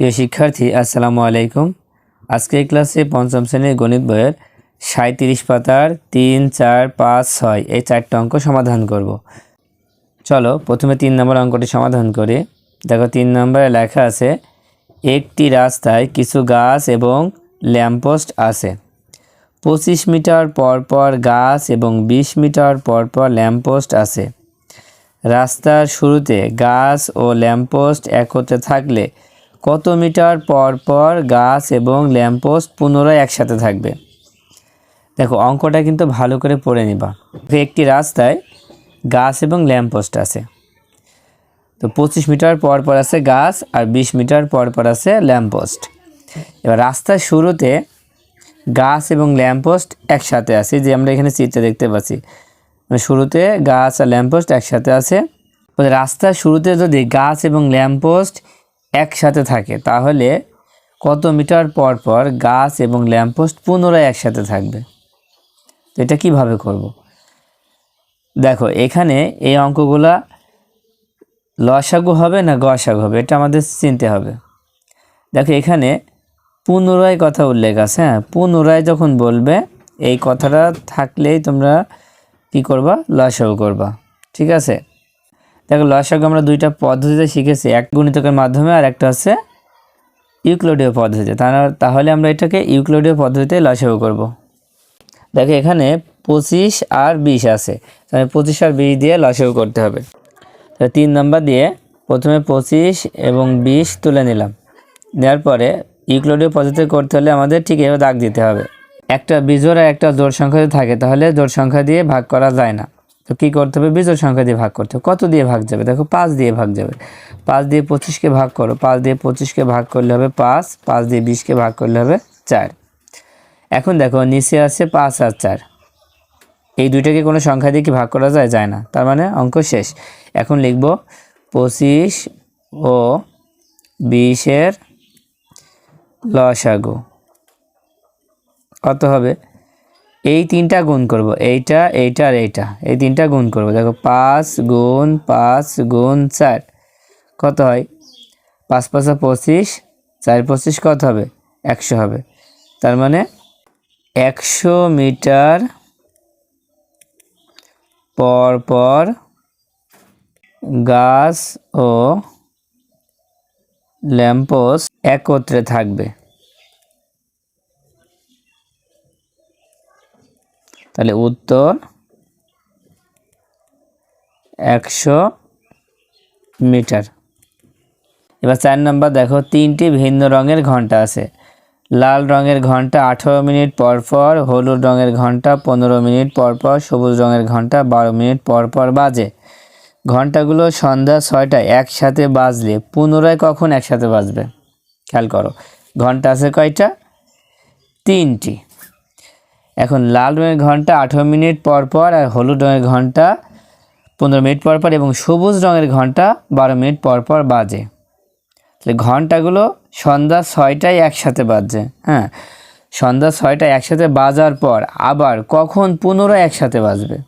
প্রিয় শিক্ষার্থী, আসসালামু আলাইকুম। আজকের ক্লাসে পঞ্চম শ্রেণির গণিত বইয়ের সাঁত্রিশ পাতার তিন, চার, পাঁচ, ছয় এই চারটে অঙ্ক সমাধান করব। চলো, প্রথমে তিন নম্বর অঙ্কটি সমাধান করি। দেখো, তিন নম্বরে লেখা আছে, একটি রাস্তায় কিছু গাছ এবং ল্যাম্পপোস্ট আছে। পঁচিশ মিটার পর পর গাছ এবং বিশ মিটার পর পর ল্যাম্পপোস্ট আছে। রাস্তার শুরুতে গাছ ও ল্যাম্পপোস্ট একত্রে থাকলে কত মিটার পর পর গাছ এবং ল্যাম্পপোস্ট পুনরায় একসাথে থাকবে? দেখো, অঙ্কটা কিন্তু ভালো করে পড়ে নিবা। একটি রাস্তায় গাছ এবং ল্যাম্পপোস্ট আছে। তো পঁচিশ মিটার পর পর আছে গাছ আর বিশ মিটার পর পর আছে ল্যাম্পপোস্ট। এবার রাস্তার শুরুতে গাছ এবং ল্যাম্পপোস্ট একসাথে আছে। যে আমরা এখানে চিত্রে দেখতে পাচ্ছি। মানে শুরুতে গাছ আর ল্যাম্পপোস্ট একসাথে আছে। রাস্তার শুরুতে যদি গাছ এবং ল্যাম্পপোস্ট একসাথে থাকে, তাহলে কত মিটার পর পর গাছ এবং ল্যাম্পপোস্ট পুনরায় একসাথে থাকবে? তো এটা কীভাবে করব? দেখো, এখানে এই অঙ্কগুলা লসাগু হবে না গসাগু হবে? এটা আমাদের চিনতে হবে। দেখো, এখানে পুনরায় কথা উল্লেখ আছে হ্যাঁ? পুনরায় যখন বলবে, এই কথাটা থাকলেই তোমরা কি করবা? লসাগু করবা। ঠিক আছে? দেখো লসাগু আমরা দুইটা পদ্ধতিতে শিখেছি। এক গুণিতকের মাধ্যমে আর একটা হচ্ছে ইউক্লোডীয় পদ্ধতিতে তাহলে আমরা এটাকে ইউক্লোডীয় পদ্ধতিতে লসাগু করব। দেখো, এখানে পঁচিশ আর বিশ আছে। তাহলে পঁচিশ আর বিশ দিয়ে লসাগু করতে হবে। তো তিন নাম্বার দিয়ে প্রথমে পঁচিশ এবং বিশ তুলে নিলাম। নেওয়ার পরে ইউক্লোডীয় পদ্ধতি করতে হলে আমাদের ঠিক এভাবে দাগ দিতে হবে। একটা বিজোড় আর একটা জোড় সংখ্যা থাকে, তাহলে জোড় সংখ্যা দিয়ে ভাগ করা যায় না। তো কী করতে হবে? বিজোড় সংখ্যা দিয়ে ভাগ করতে হবে। কত দিয়ে ভাগ যাবে? দেখো, পাঁচ দিয়ে ভাগ যাবে। পাঁচ দিয়ে পঁচিশকে ভাগ করো। পাঁচ দিয়ে পঁচিশকে ভাগ করলে হবে পাঁচ। পাঁচ দিয়ে বিশকে ভাগ করলে হবে চার। এখন দেখো, নিচে আছে পাঁচ আর চার। এই দুইটাকে কোনো সংখ্যা দিয়ে কি ভাগ করা যায়? যায় না। তার মানে অঙ্ক শেষ। এখন লিখব, পঁচিশ ও বিশের লসাগু। কত হবে? এই তিনটা গুণ করব। এইটা এইটা আর এইটা। এই তিনটা গুণ করব। দেখো, পাঁচ গুণ পাঁচ গুণ চার। কত হয়? পাঁচ পাঁচা পঁচিশ, চার পঁচিশ কত হবে? একশো হবে। তার মানে একশো মিটার পর পর গাছ ও ল্যাম্পোস্ট একত্রে থাকবে। তাহলে উত্তর একশো মিটার। এবার চার নম্বর দেখো, তিনটি ভিন্ন রঙের ঘণ্টা আছে। লাল রঙের ঘণ্টা আঠারো মিনিট পর পর, হলুদ রঙের ঘণ্টা পনেরো মিনিট পর পর, সবুজ রঙের ঘণ্টা বারো মিনিট পর পর বাজে। ঘন্টাগুলো সন্ধ্যা ছয়টায় একসাথে বাজলে পুনরায় কখন একসাথে বাজবে? খেয়াল করো, ঘণ্টা আছে কয়টা? তিনটি। এখন লাল রঙের ঘণ্টা আঠেরো মিনিট পর পর আর হলুদ রঙের ঘণ্টা পনেরো মিনিট পর পর এবং সবুজ রঙের ঘণ্টা বারো মিনিট পর পর বাজে। তাহলে ঘন্টাগুলো সন্ধ্যা ছয়টায় একসাথে বাজছে হ্যাঁ? সন্ধ্যা ছয়টায় একসাথে বাজার পর আবার কখন পুনরায় একসাথে বাজবে?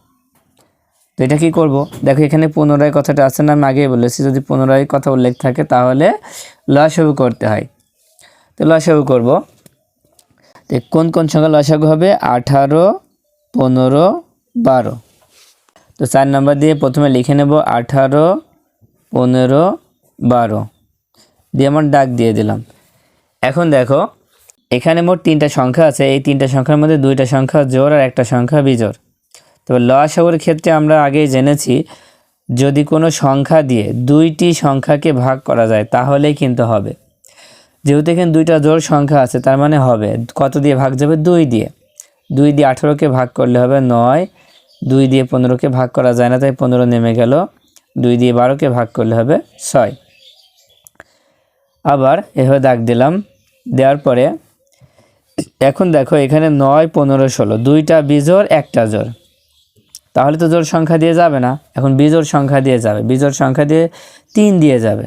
তো এটা কী করব? দেখো এখানে পুনরায় কথাটা আছে না, আমি আগেই বলেছি, যদি পুনরায় কথা উল্লেখ থাকে তাহলে লসাগু করতে হয়। তো লসাগু করব। তো কোন কোন সংখ্যা লসাগু হবে? আঠারো, পনেরো, বারো। তো চার নাম্বার দিয়ে প্রথমে লিখে নেব আঠারো, পনেরো, বারো। দিয়ে আমার ডাক দিয়ে দিলাম। এখন দেখো, এখানে মোট তিনটা সংখ্যা আছে। এই তিনটা সংখ্যার মধ্যে দুইটা সংখ্যা জোর আর একটা সংখ্যা বিজোর তবে লসাগুর ক্ষেত্রে আমরা আগেই জেনেছি, যদি কোনো সংখ্যা দিয়ে দুইটি সংখ্যাকে ভাগ করা যায়, তাহলেই কিন্তু হবে। যেহেতু এখানে দুইটা জোড় সংখ্যা আছে, তার মানে হবে, কত দিয়ে ভাগ যাবে? দুই দিয়ে। দুই দিয়ে আঠেরোকে ভাগ করলে হবে নয়। দুই দিয়ে পনেরোকে ভাগ করা যায় না, তাই পনেরো নেমে গেল। দুই দিয়ে বারোকে ভাগ করলে হবে ছয়। আবার এভাবে দাগ দিলাম। দেওয়ার পরে, এখন দেখো এখানে নয়, পনেরো, ষোলো, দুইটা বিজোড়, একটা জোর তাহলে তো জোর সংখ্যা দিয়ে যাবে না। এখন বিজোড় সংখ্যা দিয়ে যাবে। বিজোড় সংখ্যা দিয়ে তিন দিয়ে যাবে।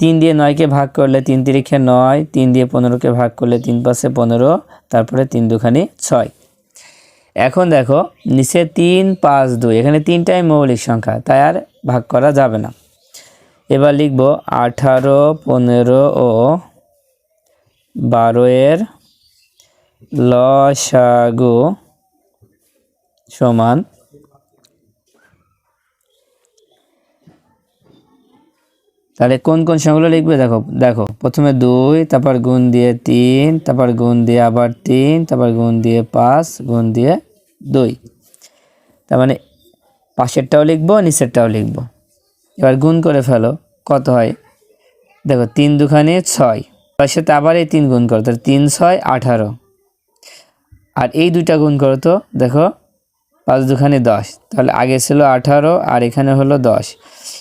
তিন দিয়ে নয়কে ভাগ করলে তিন তিরিখে নয়, তিন দিয়ে পনেরোকে ভাগ করলে তিন পাশে পনেরো, তারপরে তিন দুখানি ছয়। এখন দেখো, নিচে তিন, পাঁচ, দুই, এখানে তিনটাই মৌলিক সংখ্যা, তাই আর ভাগ করা যাবে না। এবার লিখব আঠারো, পনেরো ও বারো এর লসাগু সমান তাহলে কোন কোন সংখ্যাগুলো লিখবে? দেখো দেখো, প্রথমে দুই, তারপর গুণ দিয়ে তিন, তারপর গুণ দিয়ে আবার তিন, তারপর গুণ দিয়ে পাঁচ, গুণ দিয়ে দুই। তার মানে পাশেরটাও লিখব, নিচেরটাও লিখব। এবার গুণ করে ফেলো, কত হয়? দেখো, তিন দুখানে ছয়। তার সাথে আবার এই তিন গুণ করো, তাহলে তিন, ছয়, আঠারো। আর এই দুইটা গুণ করো তো, দেখো, পাঁচ দুখানে দশ। তাহলে আগে ছিল আঠারো, আর এখানে হলো দশ।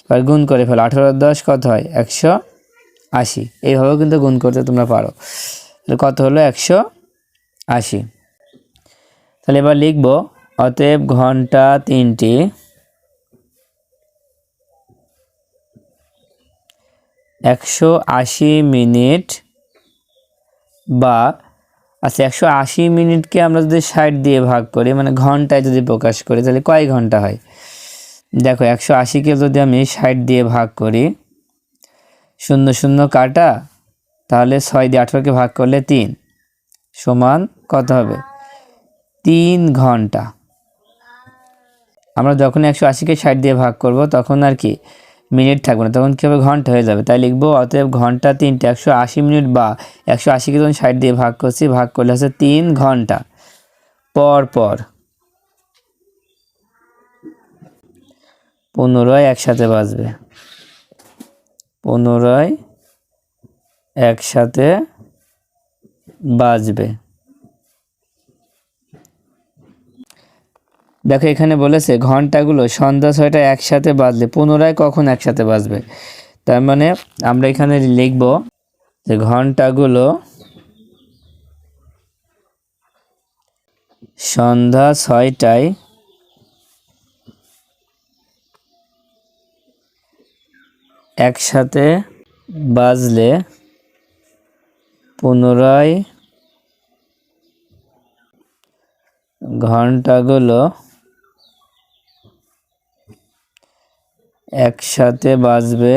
এবার গুণ করে ফেলো। আঠারো দশ কত হয়? একশো আশি। এইভাবেও কিন্তু গুণ করতে তোমরা পারো। কত হলো? একশো আশি। তাহলে এবার লিখব, অতএব ঘণ্টা তিনটি। একশো আশি মিনিট বা আচ্ছা একশো আশি মিনিটকে আমরা যদি ষাট দিয়ে ভাগ করি মানে ঘন্টায় যদি প্রকাশ করি, তাহলে কয় ঘণ্টা হয়? দেখো, একশো আশিকে যদি আমি ষাট দিয়ে ভাগ করি, শূন্য শূন্য কাটা, তাহলে ছয় দিয়ে আঠারোকে ভাগ করলে তিন। সমান কত হবে? তিন ঘণ্টা। আমরা যখন একশো আশিকে ষাট দিয়ে ভাগ করব, তখন আর কি মিনিট থাকবে না, তখন কী হবে ঘণ্টা হয়ে যাবে? তাই লিখব, অতএব ঘণ্টা তিনটে, একশো আশি মিনিট বা একশো আশিকে যখন ষাট দিয়ে ভাগ করছি, ভাগ করলে হচ্ছে তিন ঘণ্টা। পর পর পুনরায় একসাথে বাজবে। পুনরায় একসাথে বাজবে। দেখো এখানে বলেছে, ঘন্টাগুলো সন্ধ্যা ছয়টা একসাথে বাজলে পুনরায় কখন একসাথে বাজবে? তার মানে আমরা এখানে লিখব যে ঘন্টাগুলো সন্ধ্যা ছয়টায় একসাথে বাজলে পুনরায় ঘন্টাগুলো একসাথে বাজবে।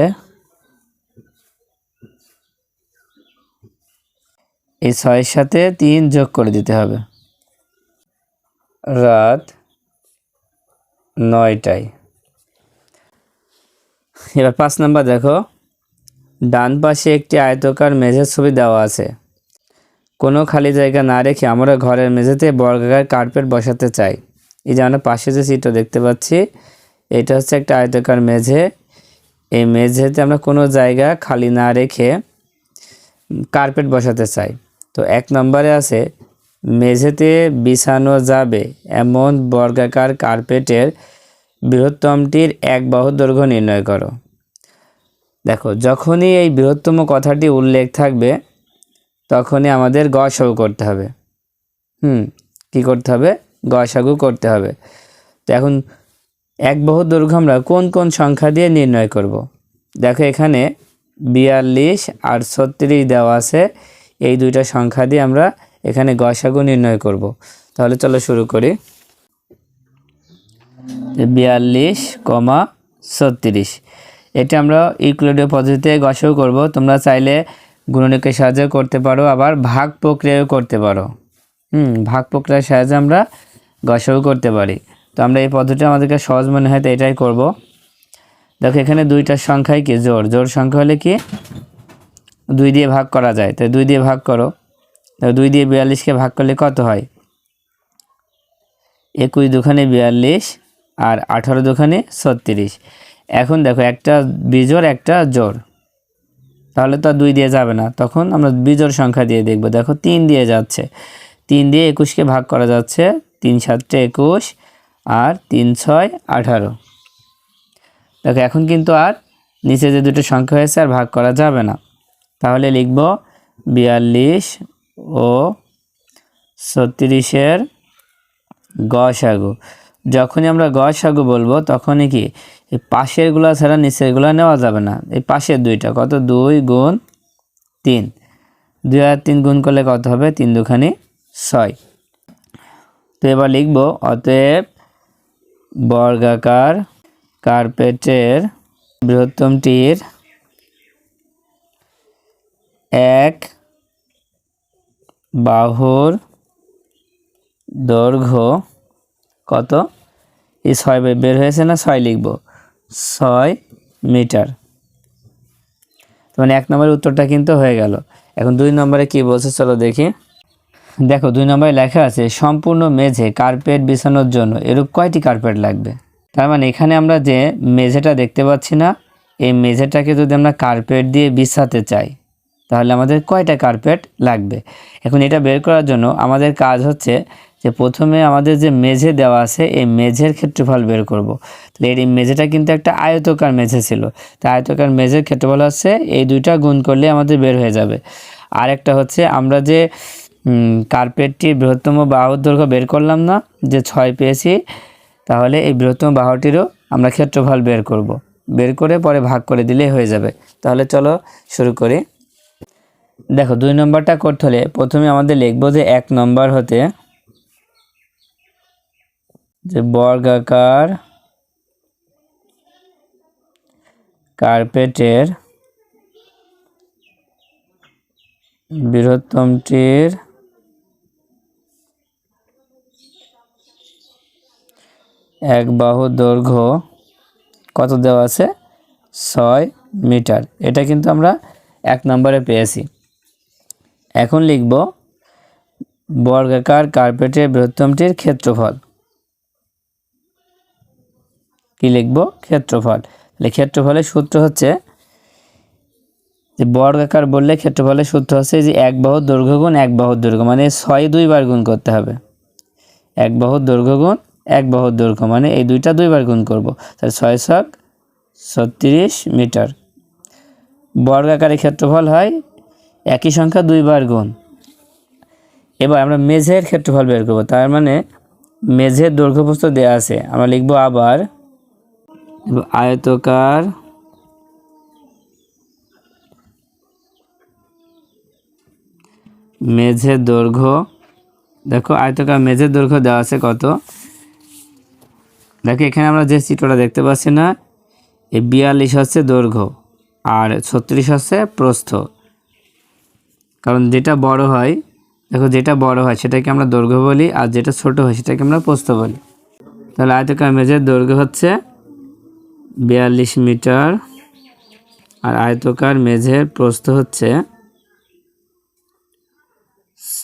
এই ছয়ের সাথে তিন যোগ করে দিতে হবে। রাত নয়টায়। এবার পাঁচ নাম্বার দেখো। ডান পাশে একটি আয়তকার মেঝের ছবি দেওয়া আছে। কোনো খালি জায়গা না রেখে আমরা ঘরের মেঝেতে বর্গাকার কার্পেট বসাতে চাই। এই যে আমরা পাশে যে সিটটা দেখতে পাচ্ছি, এটা হচ্ছে একটা আয়তকার মেঝে। এই মেঝেতে আমরা কোনো জায়গা খালি না রেখে কার্পেট বসাতে চাই। তো এক নম্বরে আছে, মেঝেতে বিছানো যাবে এমন বর্গাকার কার্পেটের বৃহত্তমটির এক বাহু দৈর্ঘ্য নির্ণয় করো। দেখো, যখনই এই বৃহত্তম কথাটি উল্লেখ থাকবে, তখনই আমাদের গসাগু করতে হবে। হুম, কি করতে হবে? গসাগু করতে হবে। তো এখন এক বাহু দৈর্ঘ্য আমরা কোন কোন সংখ্যা দিয়ে নির্ণয় করব। দেখো, এখানে বিয়াল্লিশ আর ছত্রিশ দেওয়া আছে। এই দুইটা সংখ্যা দিয়ে আমরা এখানে গসাগু নির্ণয় করব। তাহলে চলো শুরু করি। বিয়াল্লিশ কমা ছত্রিশ। এটা আমরা ইকুলেটীয় পদ্ধতিতে গসাগু করব। তোমরা চাইলে গুণনীকের সাহায্যে করতে পারো, আবার ভাগ প্রক্রিয়াও করতে পারো। হুম, ভাগ প্রক্রিয়ার সাহায্যে আমরা গসাগু করতে পারি। তো আমরা এই পদ্ধতি আমাদেরকে সহজ মনে হয় তো এটাই করব। দেখো, এখানে দুইটার সংখ্যায় কি? জোর জোর সংখ্যা হলে কি? দুই দিয়ে ভাগ করা যায়। তো দুই দিয়ে ভাগ করো। তো দুই দিয়ে বিয়াল্লিশকে ভাগ করলে কত হয়? একুশ দুখানে বিয়াল্লিশ আর আঠারো দুখানে ছত্রিশ। এখন দেখো একটা বিজোর একটা জোর তাহলে তো দুই দিয়ে যাবে না। তখন আমরা বিজোর সংখ্যা দিয়ে দেখব। দেখো তিন দিয়ে যাচ্ছে। তিন দিয়ে একুশকে ভাগ করা যাচ্ছে তিন সাতটা একুশ আর তিন ছয় আঠারো। দেখো এখন কিন্তু আর নিচে যে দুটো সংখ্যা হয়েছে আর ভাগ করা যাবে না। তাহলে লিখব বিয়াল্লিশ ও ছত্রিশের গসাগু যখনই আমরা গসাগু বলব, তখনই কি এই পাশেরগুলো ছাড়া নিচেরগুলো নেওয়া যাবে না। এই পাশের দুইটা কত? দুই গুণ তিন। দুই আর তিন গুণ করলে কত হবে? তিন দুখানি ছয়। তো এবার লিখব, অতএব বর্গাকার কার্পেটের বৃহত্তমটির এক বাহুর দৈর্ঘ্য কত? এই ছয় বের হয়েছে না ছয় লিখব? ছয় মিটার। মানে এক নম্বরের উত্তরটা কিন্তু হয়ে গেল। এখন দুই নম্বরে কি বলছে চলো দেখি। দেখো, দুই নম্বরে লেখা আছে, সম্পূর্ণ মেঝে কার্পেট বিছানোর জন্য এরূপ কয়টি কার্পেট লাগবে? তার মানে এখানে আমরা যে মেঝেটা দেখতে পাচ্ছি না, এই মেঝেটাকে যদি আমরা কার্পেট দিয়ে বিছাতে চাই, তাহলে আমাদের কয়টা কার্পেট লাগবে? এখন এটা বের করার জন্য আমাদের কাজ হচ্ছে যে প্রথমে আমাদের যে মেঝে দেওয়া আছে, এই মেঝের ক্ষেত্রফল বের করব। তাহলে এই মেঝেটা কিন্তু একটা আয়তকার মেঝে ছিল। তা আয়তকার মেঝের ক্ষেত্রফল হচ্ছে, এই দুইটা গুণ করলে আমাদের বের হয়ে যাবে। আর একটা হচ্ছে, আমরা যে কার্পেটটির বৃহত্তম বাহুর দৈর্ঘ্য বের করলাম না, যে ছয় পেয়েছি, তাহলে এই বৃহত্তম বাহুটিরও আমরা ক্ষেত্রফল বের করব। বের করে পরে ভাগ করে দিলেই হয়ে যাবে। তাহলে চলো শুরু করি। দেখো, দুই নম্বরটা করতে হলে প্রথমে আমাদের লিখব যে এক নম্বর হতে যে বর্গাকার কার্পেটের বৃহত্তমটির এক বাহু দৈর্ঘ্য কত দেওয়া আছে? ছয় মিটার। এটা কিন্তু আমরা এক নম্বরে পেয়েছি। এখন লিখব বর্গাকার কার্পেটের বৃহত্তমটির ক্ষেত্রফল। কি লিখব? ক্ষেত্রফল। তাহলে ক্ষেত্রফলের সূত্র হচ্ছে যে বর্গাকার বললে ক্ষেত্রফলের সূত্র হচ্ছে যে এক বাহুর দৈর্ঘ্য গুণ এক বাহুর দৈর্ঘ্য মানে ছয় দুইবার গুণ করতে হবে। এক বাহুর দৈর্ঘ্য গুণ এক বাহুর দৈর্ঘ্য মানে এই দুইটা দুইবার গুণ করব। তাহলে ছয় ছক ছত্রিশ মিটার। বর্গাকারের ক্ষেত্রফল হয় একই সংখ্যা দুইবার গুণ। এবার আমরা মেঝের ক্ষেত্রফল বের করব, তার মানে মেঝের দৈর্ঘ্যপ্রস্থ দেওয়া আছে। আমরা লিখব আবার আয়তকার মেঝের দৈর্ঘ্য, দেখো আয়তকার মেঝের দৈর্ঘ্য দেওয়া আছে কত? দেখো এখানে আমরা যে চিত্রটা দেখতে পাচ্ছি না, এই বিয়াল্লিশ হচ্ছে দৈর্ঘ্য আর ছত্রিশ হচ্ছে প্রস্থ। কারণ যেটা বড় হয়, দেখো যেটা বড় হয় সেটাকে আমরা দৈর্ঘ্য বলি আর যেটা ছোট হয় সেটাকে আমরা প্রস্থ বলি। তাহলে আয়তকার মেঝের দৈর্ঘ্য হচ্ছে বিয়াল্লিশ মিটার আর আয়তকার মেঝের প্রস্থ হচ্ছে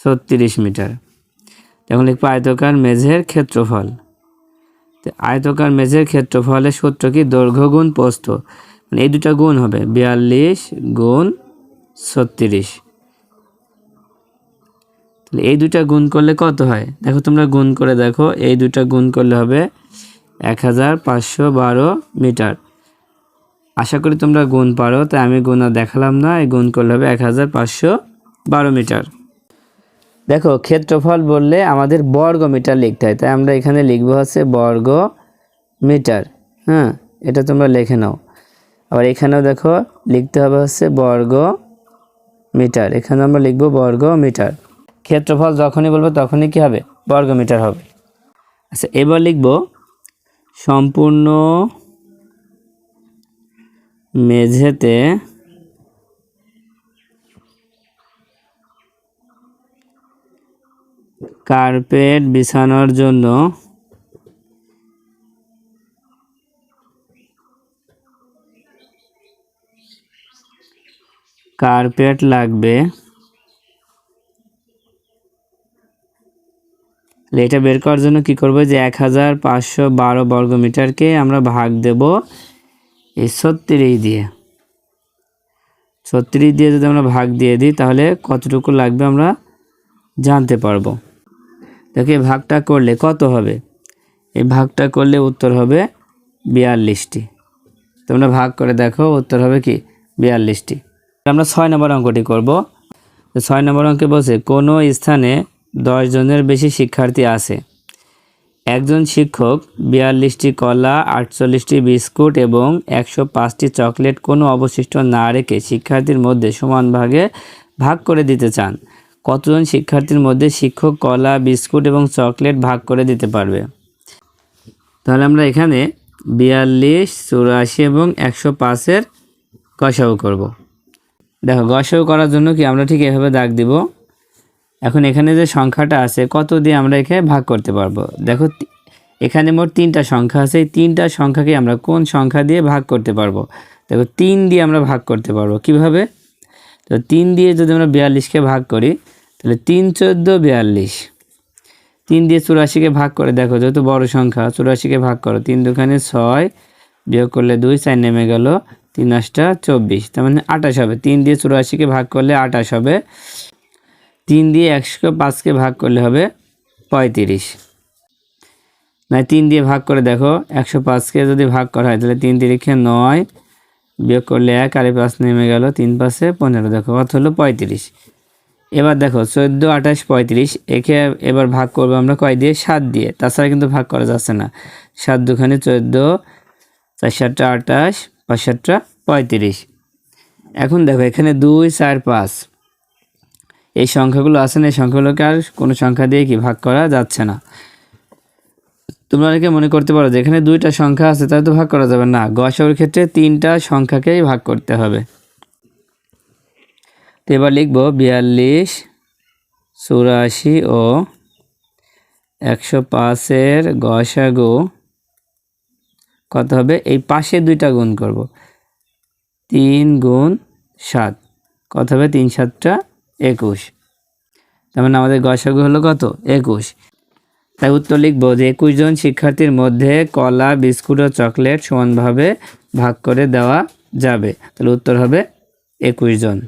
ছত্রিশ মিটার। এখন লিখব আয়তকার মেঝের ক্ষেত্রফল। আয়তকার মেঝের ক্ষেত্রফলের সূত্র কি? দৈর্ঘ্য গুণ প্রস্থ। মানে এই দুটা গুণ হবে, বিয়াল্লিশ গুণ ছত্রিশ। তাহলে এই দুটা গুণ করলে কত হয়? দেখো, তোমরা গুণ করে দেখো, এই দুটা গুণ করলে হবে এক হাজার পাঁচশো বারো মিটার। আশা করি তোমরা গুণ পারো, তাই আমি গুণ আর দেখালাম না, এই গুণ করলে হবে এক হাজার পাঁচশো বারো মিটার। দেখো, ক্ষেত্রফল বললে আমাদের বর্গ মিটার লিখতে হয়, তাই আমরা এখানে লিখব হচ্ছে বর্গ মিটার হ্যাঁ এটা তোমরা লিখে নাও। আবার এখানেও দেখো, লিখতে হবে হচ্ছে বর্গ মিটার, এখানে আমরা লিখব বর্গ মিটার। ক্ষেত্রফল যখনই বলব তখনই কি হবে? বর্গ মিটার হবে। আচ্ছা এবার লিখব সম্পূর্ণ মেঝেতে কার্পেট বিছানোর জন্য কার্পেট লাগবে। এটা বের করার জন্য কি করব? যে এক হাজার পাঁচশো বারো বর্গ মিটারকে আমরা ভাগ দেব এই ছত্রিশ দিয়ে। ছত্রিশ দিয়ে যদি আমরা ভাগ দিয়ে দিই, তাহলে কতটুকু লাগবে আমরা জানতে পারব। দেখো, এই ভাগটা করলে কত হবে? এই ভাগটা করলে উত্তর হবে বিয়াল্লিশটি। তোমরা ভাগ করে দেখো, উত্তর হবে কি? বিয়াল্লিশটি। আমরা ছয় নম্বর অঙ্কটি করব। ছয় নম্বর অঙ্কে বসে কোনো স্থানে জনের বেশি শিক্ষার্থী আছে। একজন শিক্ষক বিয়াল্লিশটি কলা, আটচল্লিশটি বিস্কুট এবং একশো পাঁচটি চকলেট কোনো অবশিষ্ট না রেখে শিক্ষার্থীর মধ্যে সমান ভাগে ভাগ করে দিতে চান। কতজন শিক্ষার্থীর মধ্যে শিক্ষক কলা, বিস্কুট এবং চকলেট ভাগ করে দিতে পারবে? তাহলে আমরা এখানে বিয়াল্লিশ, চুরাশি এবং একশো পাঁচের কষাও করব। দেখো গসও করার জন্য কি আমরা ঠিক এভাবে দাগ দিব? এখন এখানে যে সংখ্যাটা আছে, কত দিয়ে আমরা এখানে ভাগ করতে পারব? দেখো এখানে মোট তিনটা সংখ্যা আছে, এই তিনটা সংখ্যাকে আমরা কোন সংখ্যা দিয়ে ভাগ করতে পারব? দেখো, তিন দিয়ে আমরা ভাগ করতে পারব। কীভাবে? তো তিন দিয়ে যদি আমরা বিয়াল্লিশকে ভাগ করি, তাহলে তিন চোদ্দ বিয়াল্লিশ। তিন দিয়ে চুরাশিকে ভাগ করে দেখো, যেহেতু বড় সংখ্যা, চুরাশিকে ভাগ করো, তিন দুখানে ছয় বিয়োগ করলে দুই, চার নেমে গেল তিন আটটা চব্বিশ। তার মানে আঠাশ হবে। তিন দিয়ে চুরাশিকে ভাগ করলে আঠাশ হবে। তিন দিয়ে একশো পাঁচকে ভাগ করলে হবে পঁয়ত্রিশ। না তিন দিয়ে ভাগ করে দেখো, একশো পাঁচকে যদি ভাগ করা হয়, তাহলে তিন তিরিখে নয় বিয়োগ করলে এক, আরে পাঁচ নেমে গেল তিন পাশে পনেরো। দেখো কত হলো? পঁয়ত্রিশ। এবার দেখো, চোদ্দ, আঠাশ, পঁয়ত্রিশ, একে এবার ভাগ করব আমরা কয় দিয়ে? সাত দিয়ে। তাছাড়া কিন্তু ভাগ করা যাচ্ছে না। সাত দুখানে চোদ্দ, চার সাতটা আঠাশ, পাঁচ সাতটা পঁয়ত্রিশ। এখন দেখো, এখানে দুই, চার, পাঁচ। এই সংখ্যাগুলো আছে না, এই সংখ্যাগুলোকে আর কোনো সংখ্যা দিয়ে কি ভাগ করা যাচ্ছে না। তোমরা অনেকে মনে করতে পারো যে এখানে দুইটা সংখ্যা আছে, তাহলে তো ভাগ করা যাবে না। গসাউর ক্ষেত্রে তিনটা সংখ্যাকেই ভাগ করতে হবে। তো এবার লিখব বিয়াল্লিশ, চুরাশি ও একশো পাঁচের গসাগু কত হবে? এই পাশে দুইটা গুণ করব। তিন গুণ সাত, কত হবে? তিন সাতটা একুশ। তার মানে আমাদের গসাগু হলো কত? একুশ। তাই উত্তর লিখব যে একুশ জন শিক্ষার্থীর মধ্যে কলা, বিস্কুট ও চকলেট সমানভাবে ভাগ করে দেওয়া যাবে। তাহলে উত্তর হবে একুশ জন।